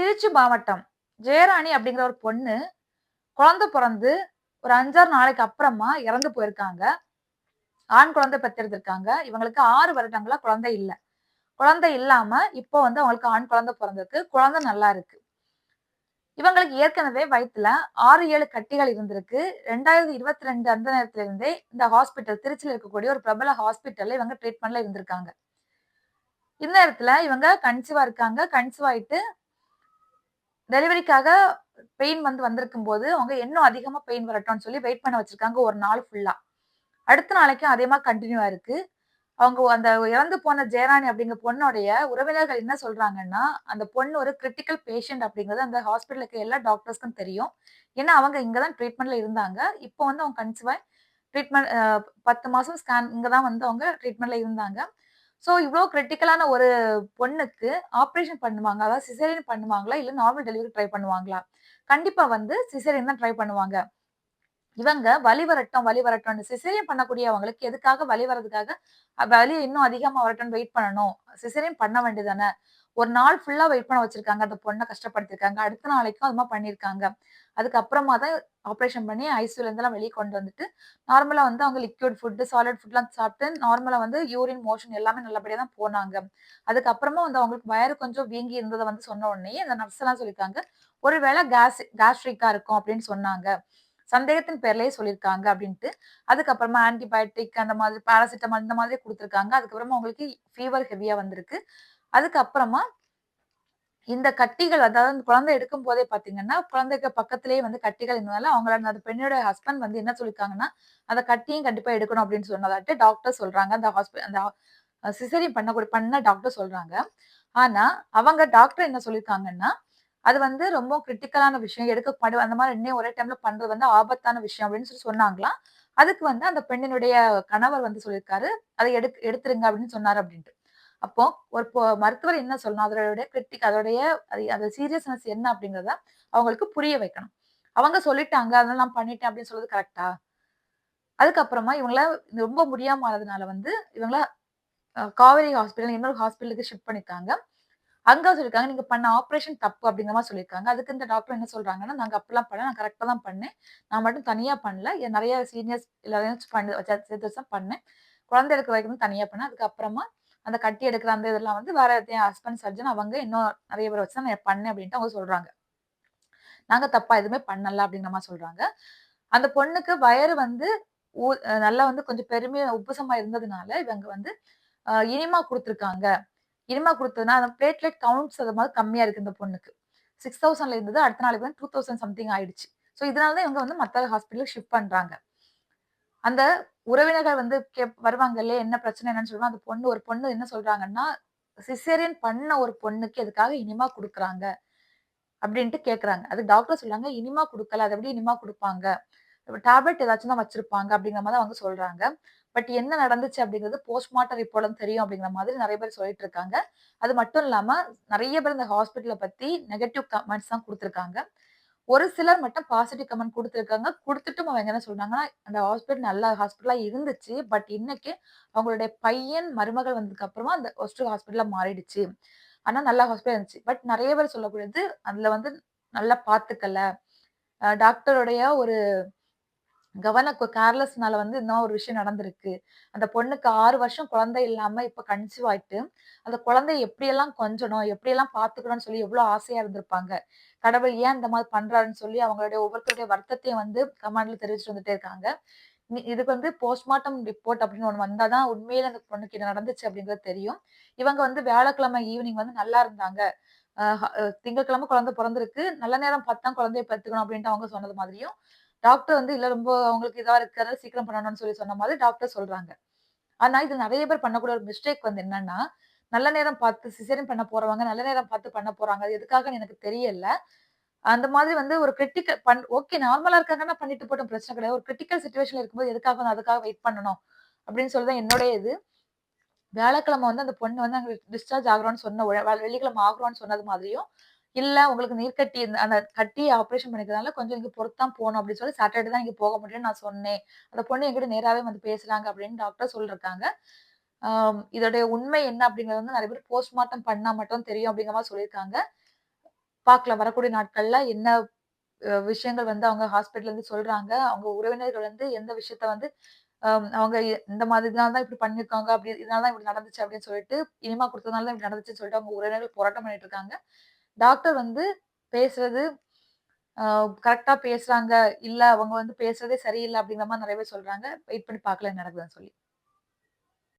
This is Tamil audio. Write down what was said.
திருச்சி மாவட்டம் ஜெயராணி அப்படிங்கிற ஒரு பொண்ணு குழந்தை பிறந்து ஒரு அஞ்சாறு நாளைக்கு அப்புறமா இறந்து போயிருக்காங்க. ஆண் குழந்தை பெற்றெடுத்திருக்காங்க. இவங்களுக்கு ஆறு வருடங்களா குழந்தை இல்லை. குழந்தை இல்லாம இப்போ வந்து அவங்களுக்கு ஆண் குழந்தை பிறந்திருக்கு. குழந்தை நல்லா இருக்கு. இவங்களுக்கு ஏற்கனவே வயிற்றுல ஆறு ஏழு கட்டிகள் இருந்திருக்கு. ரெண்டாயிரத்தி இருபத்தி ரெண்டு அந்த நேரத்துல இருந்தே இந்த ஹாஸ்பிட்டல் திருச்சியில் இருக்கக்கூடிய ஒரு பிரபல ஹாஸ்பிட்டல்ல இவங்க ட்ரீட்மெண்ட்ல இருந்திருக்காங்க. இந்த நேரத்துல இவங்க கன்சீவா இருக்காங்க. கன்சீவ் ஆயிட்டு டெலிவரிக்காக பெயின் வந்து வந்திருக்கும் போது அவங்க இன்னும் அதிகமாக பெயின் வரட்டும்னு சொல்லி வெயிட் பண்ண வச்சிருக்காங்க. ஒரு நாள் ஃபுல்லா அடுத்த நாளைக்கும் அதே மாதிரி கண்டினியூ ஆயிருக்கு அவங்க அந்த இறந்து போன ஜெயராணி அப்படிங்கிற பொண்ணுடைய உறவினர்கள் என்ன சொல்றாங்கன்னா அந்த பொண்ணு ஒரு கிரிட்டிக்கல் பேஷண்ட் அப்படிங்கிறது அந்த ஹாஸ்பிட்டலுக்கு எல்லா டாக்டர்ஸ்க்கும் தெரியும். ஏன்னா அவங்க இங்கதான் ட்ரீட்மெண்ட்ல இருந்தாங்க. இப்போ வந்து அவங்க கன்சிவாய் ட்ரீட்மெண்ட் பத்து மாசம் ஸ்கேன் இங்கதான் வந்து அவங்க ட்ரீட்மெண்ட்ல இருந்தாங்க. ஸோ இவ்வளோ கிரிட்டிக்கலான ஒரு பொண்ணுக்கு ஆப்ரேஷன் பண்ணுவாங்க அதாவது சிசேரியன் பண்ணுவாங்களா? இல்லை நார்மல் டெலிவரி ட்ரை பண்ணுவாங்களா? கண்டிப்பாக வந்து சிசேரியன் தான் ட்ரை பண்ணுவாங்க. இவங்க வலி வரட்டும் வலி வரட்டும்னு சிசேரியன் பண்ணக்கூடியவங்களுக்கு எதுக்காக வலி வரதுக்காக வலி இன்னும் அதிகமாக வரட்டும்னு வெயிட் பண்ணணும். சிசேரியன் பண்ண வேண்டியதானே ஒரு நாள் ஃபுல்லாக வெயிட் பண்ண வச்சிருக்காங்க. அந்த பொண்ணை கஷ்டப்படுத்திருக்காங்க. அடுத்த நாளைக்கும் அது மாதிரி பண்ணியிருக்காங்க அதுக்கப்புறமா தான் ஆப்ரேஷன் பண்ணி ஐசியூலேருந்துலாம் வெளியே கொண்டு வந்துட்டு நார்மலாக வந்து அவங்க லிக்யூட் ஃபுட்டு சாலிட் ஃபுட்லாம் சாப்பிட்டு நார்மலாக வந்து யூரின் மோஷன் எல்லாமே நல்லபடியாக தான் போனாங்க. அதுக்கப்புறமா வந்து அவங்களுக்கு வயறு கொஞ்சம் வீங்கி இருந்ததை வந்து சொன்ன உடனே அந்த நர்ஸ் எல்லாம் சொல்லியிருக்காங்க ஒருவேளை கேஸ் கேஸ்ட்ரிக்காக இருக்கும் அப்படின்னு சொன்னாங்க. சந்தேகத்தின் பேர்லயே சொல்லியிருக்காங்க அப்படின்ட்டு. அதுக்கப்புறமா ஆன்டிபயோட்டிக் அந்த மாதிரி பேராசிட்டமால் இந்த மாதிரி கொடுத்துருக்காங்க. அதுக்கப்புறமா உங்களுக்கு ஃபீவர் ஹெவியாக வந்திருக்கு. அதுக்கப்புறமா இந்த கட்டிகள் அதாவது அந்த குழந்தை எடுக்கும் போதே பாத்தீங்கன்னா குழந்தைக்கு பக்கத்திலேயே வந்து கட்டிகள் இருந்ததால அவங்கள அந்த பெண்ணோட ஹஸ்பண்ட் வந்து என்ன சொல்லியிருக்காங்கன்னா அந்த கட்டியும் கண்டிப்பா எடுக்கணும் அப்படின்னு சொன்னதாட்டு டாக்டர் சொல்றாங்க. அந்த ஹாஸ்பிட்டல் அந்த சிசரின் பண்ணக்கூடிய பண்ண டாக்டர் சொல்றாங்க. ஆனா அவங்க டாக்டர் என்ன சொல்லியிருக்காங்கன்னா அது வந்து ரொம்ப கிரிட்டிக்கலான விஷயம். எடுக்க அந்த மாதிரி இன்னும் ஒரே டைம்ல பண்றது வந்து ஆபத்தான விஷயம் அப்படின்னு சொல்லி சொன்னாங்களாம். அதுக்கு வந்து அந்த பெண்ணினுடைய கணவர் வந்து சொல்லியிருக்காரு அதை எடு எடுத்துருங்க அப்படின்னு சொன்னாரு அப்படின்ட்டு. அப்போ ஒரு மருத்துவர் என்ன சொல்லணும்? அதோடைய கிரிட்டிக் அதோடைய அது சீரியஸ்னஸ் என்ன அப்படிங்கிறத அவங்களுக்கு புரிய வைக்கணும். அவங்க சொல்லிட்டாங்க அதனால நான் பண்ணிட்டேன் அப்படின்னு சொல்றது கரெக்டா அதுக்கப்புறமா இவங்கள ரொம்ப முடியாம ஆனதுனால வந்து இவங்கள காவேரி ஹாஸ்பிட்டல் இன்னொரு ஹாஸ்பிட்டலுக்கு ஷிஃப்ட் பண்ணிருக்காங்க அங்க சொல்லிருக்காங்க நீங்க பண்ண ஆப்ரேஷன் தப்பு அப்படிங்கிற மாதிரி சொல்லியிருக்காங்க அதுக்கு இந்த டாக்டர் என்ன சொல்றாங்கன்னா நாங்க அப்பெல்லாம் பண்ண நான் கரெக்டா தான் பண்ணேன். நான் மட்டும் தனியா பண்ணல. நிறைய சீனியர்ஸ் எல்லாரையும் சேர்த்து தான் பண்ணேன். குழந்தை எடுக்கிற வரைக்கும் தனியா பண்ணேன். அதுக்கப்புறமா அந்த கட்டி எடுக்கிற அந்த இதெல்லாம் வந்து வேற என் ஹஸ்பண்ட் சர்ஜன் அவங்க இன்னும் நிறைய பேர் வச்சு தான் நான் பண்ணேன் அப்படின்ட்டு அவங்க சொல்றாங்க. நாங்க தப்பா எதுவுமே பண்ணல அப்படிங்கிற மாதிரி சொல்றாங்க. அந்த பொண்ணுக்கு வயறு வந்து ஊ- நல்லா வந்து கொஞ்சம் பெருமையா உப்புசமா இருந்ததுனால இவங்க வந்து இனிமா கொடுத்துருக்காங்க. இனிமா கொடுத்ததுன்னா அந்த பிளேட்லெட் கவுண்ட்ஸ் அது மாதிரி கம்மியா இருக்கு இந்த பொண்ணுக்கு. சிக்ஸ் தௌசண்ட்ல இருந்தது அடுத்த நாளைக்கு வந்து டூ தௌசண்ட் சம்திங் ஆயிடுச்சு. ஸோ இதனால தான் இவங்க வந்து மற்ற ஹாஸ்பிட்டலுக்கு ஷிஃப்ட் பண்றாங்க. அந்த உறவினர்கள் வந்து கே வருவாங்க இல்லையா என்ன பிரச்சனை என்னன்னு சொல்லுவாங்க. அந்த பொண்ணு ஒரு பொண்ணு என்ன சொல்றாங்கன்னா சிசேரியன் பண்ண ஒரு பொண்ணுக்கு எதுக்காக இனிமா கொடுக்குறாங்க? அப்படின்ட்டு கேட்குறாங்க அது டாக்டர் சொல்றாங்க இனிமா கொடுக்கல அது எப்படி இனிமா கொடுப்பாங்க. டேப்லெட் ஏதாச்சும் தான் வச்சிருப்பாங்க அப்படிங்கிற மாதிரி அவங்க சொல்றாங்க. பட் என்ன நடந்துச்சு அப்படிங்கிறது போஸ்ட்மார்ட்டம் ரிப்போர்ட் தெரியும் அப்படிங்கிற மாதிரி நிறைய பேர் சொல்லிட்டு இருக்காங்க. அது மட்டும் இல்லாம நிறைய பேர் இந்த ஹாஸ்பிட்டலை பத்தி நெகட்டிவ் கமெண்ட்ஸ் தான் கொடுத்துருக்காங்க. ஒரு சிலர் மட்டும் பாசிட்டிவ் கமெண்ட் கொடுத்துருக்காங்க. கொடுத்துட்டும் அவங்க என்ன சொல்றாங்கன்னா அந்த ஹாஸ்பிட்டல் நல்ல ஹாஸ்பிட்டலா இருந்துச்சு. பட் இன்னைக்கு அவங்களுடைய பையன் மருமகள் வந்ததுக்கு அப்புறமா அந்த ஹாஸ்பிட்டல் ஹாஸ்பிட்டலா மாறிடுச்சு. ஆனா நல்ல ஹாஸ்பிட்டல் இருந்துச்சு. பட் நிறைய பேர் சொல்லக்கூடியது அதுல வந்து நல்லா பாத்துக்கல டாக்டருடைய ஒரு கவன கேர்லெஸ்னால வந்து இன்னும் ஒரு விஷயம் நடந்திருக்கு. அந்த பொண்ணுக்கு ஆறு வருஷம் குழந்தை இல்லாம இப்ப கன்சீவ் ஆயிட்டு அந்த குழந்தைய எப்படியெல்லாம் கொஞ்சணும் எப்படியெல்லாம் பாத்துக்கணும்னு சொல்லி எவ்வளவு ஆசையா இருந்திருப்பாங்க. கடவுள் ஏன் இந்த மாதிரி பண்றாருன்னு சொல்லி அவங்களுடைய ஒவ்வொருத்தருடைய வருத்தத்தையும் வந்து கமாண்ட்ல தெரிவிச்சுட்டு வந்துட்டே இருக்காங்க. இதுக்கு வந்து போஸ்ட்மார்ட்டம் ரிப்போர்ட் அப்படின்னு ஒண்ணு வந்தாதான் உண்மையில அந்த பொண்ணுக்கு என்ன நடந்துச்சு அப்படிங்கிறது தெரியும். இவங்க வந்து வியாழக்கிழமை ஈவினிங் வந்து நல்லா இருந்தாங்க. திங்கட்கிழமை குழந்தை பிறந்திருக்கு. நல்ல நேரம் பார்த்தா குழந்தைய பெற்றுக்கணும் அப்படின்ட்டு அவங்க சொன்னது மாதிரியும் டாக்டர் வந்து இல்ல ரொம்ப அவங்களுக்கு இதாக இருக்கிறத சீக்கிரம் பண்ணணும்னு சொல்லி சொன்ன மாதிரி டாக்டர் சொல்றாங்க. ஆனா இது நிறைய பேர் பண்ணக்கூடிய ஒரு மிஸ்டேக் வந்து என்னன்னா நல்ல நேரம் பார்த்து சிசேரியன் பண்ண போறவங்க நல்ல நேரம் பார்த்து பண்ண போறாங்க. அது எதுக்காகன்னு எனக்கு தெரியல. அந்த மாதிரி வந்து ஒரு கிரிட்டிக்கல் பண் ஓகே நார்மலா இருக்காங்கன்னா பண்ணிட்டு போட்டோம் பிரச்சனை கிடையாது. ஒரு கிரிட்டிக்கல் சுச்சுவேஷன்ல இருக்கும்போது எதுக்காக வந்து அதுக்காக வெயிட் பண்ணணும்? அப்படின்னு சொல்லி தான் என்னுடைய இது. வியாழக்கிழமை வந்து அந்த பொண்ணு வந்து அங்க டிஸ்சார்ஜ் ஆகுறோம்னு சொன்ன வெள்ளிக்கிழமை ஆகுறோம்னு சொன்னது மாதிரியும் இல்ல உங்களுக்கு நீர்க்கட்டி அந்த கட்டி ஆப்ரேஷன் பண்ணிக்கிறதுனால கொஞ்சம் இங்க பொறுத்தான் போகணும் அப்படின்னு சொல்லி சாட்டர்டே தான் இங்க போக முடியும்னு நான் சொன்னேன். அந்த பொண்ணு எங்கிட்ட நேராவே வந்து பேசுறாங்க அப்படின்னு டாக்டர் சொல்லிருக்காங்க. இதோடைய உண்மை என்ன அப்படிங்கறது வந்து நிறைய பேர் போஸ்ட்மார்ட்டம் பண்ணா மட்டும் தெரியும் அப்படிங்கிற மாதிரி சொல்லியிருக்காங்க. பார்க்கலாம் வரக்கூடிய நாட்கள்ல என்ன விஷயங்கள் வந்து அவங்க ஹாஸ்பிட்டல் இருந்து சொல்றாங்க. அவங்க உறவினர்கள் வந்து எந்த விஷயத்த வந்து அவங்க இந்த மாதிரி இதனால இப்படி பண்ணிருக்காங்க அப்படி இதனால இப்படி நடந்துச்சு அப்படின்னு சொல்லிட்டு இனிமா கொடுத்ததுனால தான் இப்படி நடந்துச்சுன்னு சொல்லிட்டு அவங்க உறவினர்கள் போராட்டம் பண்ணிட்டு இருக்காங்க. டாக்டர் வந்து பேசுறது கரெக்டாக பேசுகிறாங்க இல்லை அவங்க வந்து பேசுகிறதே சரியில்லை அப்படிங்கிற மாதிரி நிறைய பேர் சொல்கிறாங்க வெயிட் பண்ணி பார்க்கல நடக்குதுன்னு சொல்லி.